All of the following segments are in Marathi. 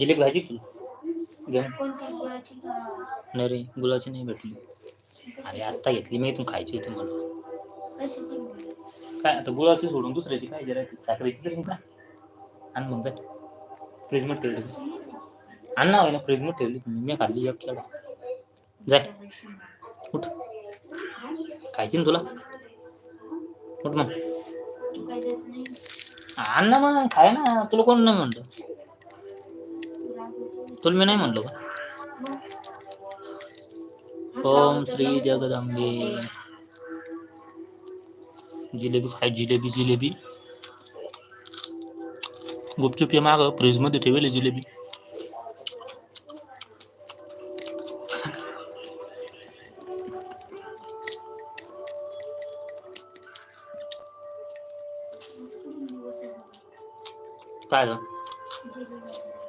जिलेबी भाजी की? घेऊन नाही रे गुलाची नाही भेटली. अरे आत्ता घेतली मी इथून खायची होती मला? काय आता गुळाची सोडून दुसऱ्याची काय जरा साखरेची तरी का आण मग जाय फ्रीजमध्ये ठेवली आण ना फ्रीजमध्ये ठेवली तुम्ही मी खाल्ली एक खेळा. जाय उठ. खायची ना तुला? उठ मग. आण ना मग खाय ना. तुला कोण नाही म्हणलं? तू रागवतो. तुला मी नाही म्हणलो का? ओम श्री जगदंबे. जिलेबी खाय जिलेबी जिलेबी. गुपचुप ये माग फ्रीजमध्ये मध्ये ठेवले जिलेबी. काय दिवस काय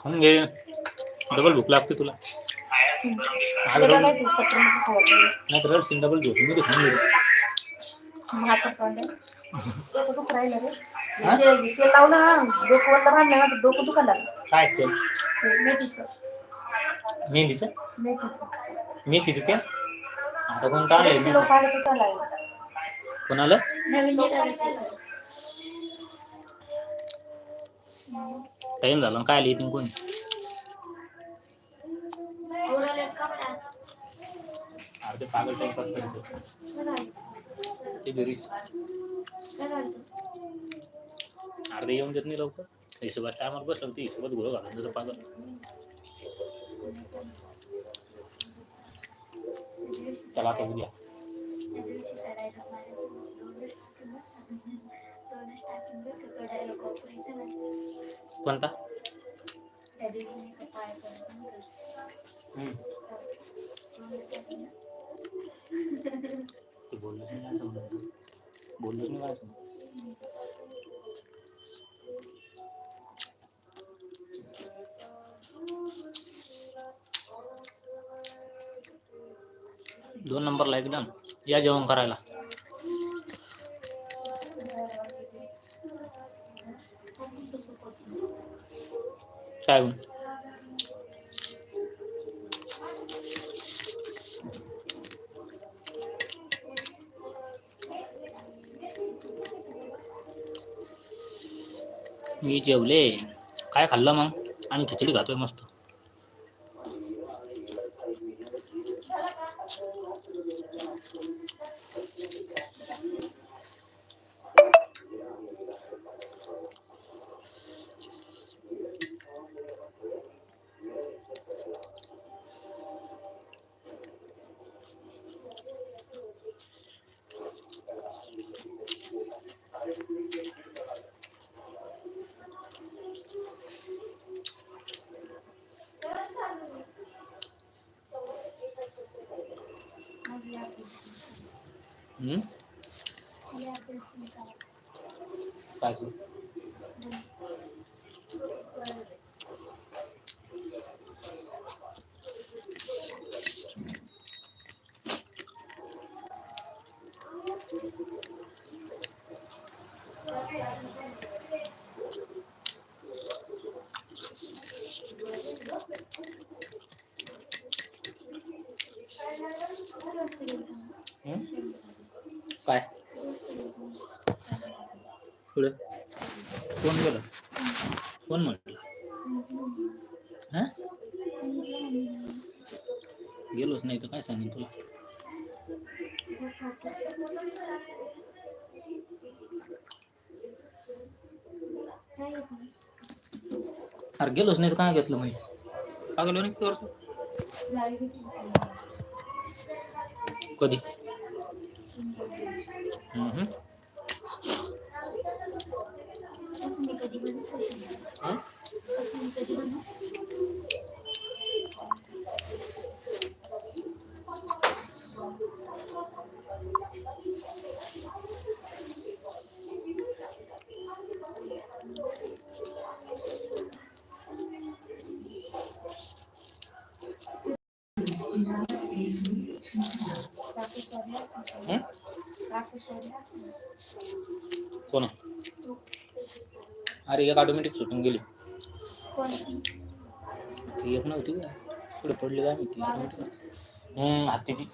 खाऊन घे. डबल भूक लागते तुला. नाही तर रडशील डबल झोप. मी ते खाऊन घे. ते लावलं ना डोकं राहिलं ना तर डोकं दुखायला लागलं काय असते ते मेथीचं? मेहंदीचं मेथीचं मेथीचं ते आता कोणतं आलंय? कोणाला? टाइम झाला काय आली कोणी एवढा लेट का बरं आज? अर्धे पागल टाइमपास करतो काय झालं? ते घरीच काय झालं? अर्धे येऊन देत नाही लवकर हिशोबात टायमावर बसलं ती हिशोबात घोळ घालून देतो पागल त्या दिवशी- त्याला आता उद्या त्या दिवशी चढायला मारायचं. दोनच टाकून बरं? दोनच टाकून बरं का? तो dialogue वापरायचा ना. कोणता त्या दिवशी नाही का पाय पडला नाही का? हम्म. दोनच टाकून ना. ते बोललंच नाही काय समजलं. बोललंच नाही दोन नंबरला एकदम. या जेवण करायला. काय? मी जेवले. काय खाल्लं मग? आम्ही खिचडी खातोय मस्त. Hmm? Faz. Hmm? चिंता. काय ते? हम्म? काय पुढे कोण गेलं कोण म्हटलं हा गेलोच नाही तर काय सांगेन तुला अरे गेलोच नाही तर काय घेतलं माहिती पागल नाही करतो कधी कोण? अरे एक ऑटोमॅटिक सुटून गेली. ती एक नव्हती का? पुढे पडली काय माहिती? हम्म हत्तीची.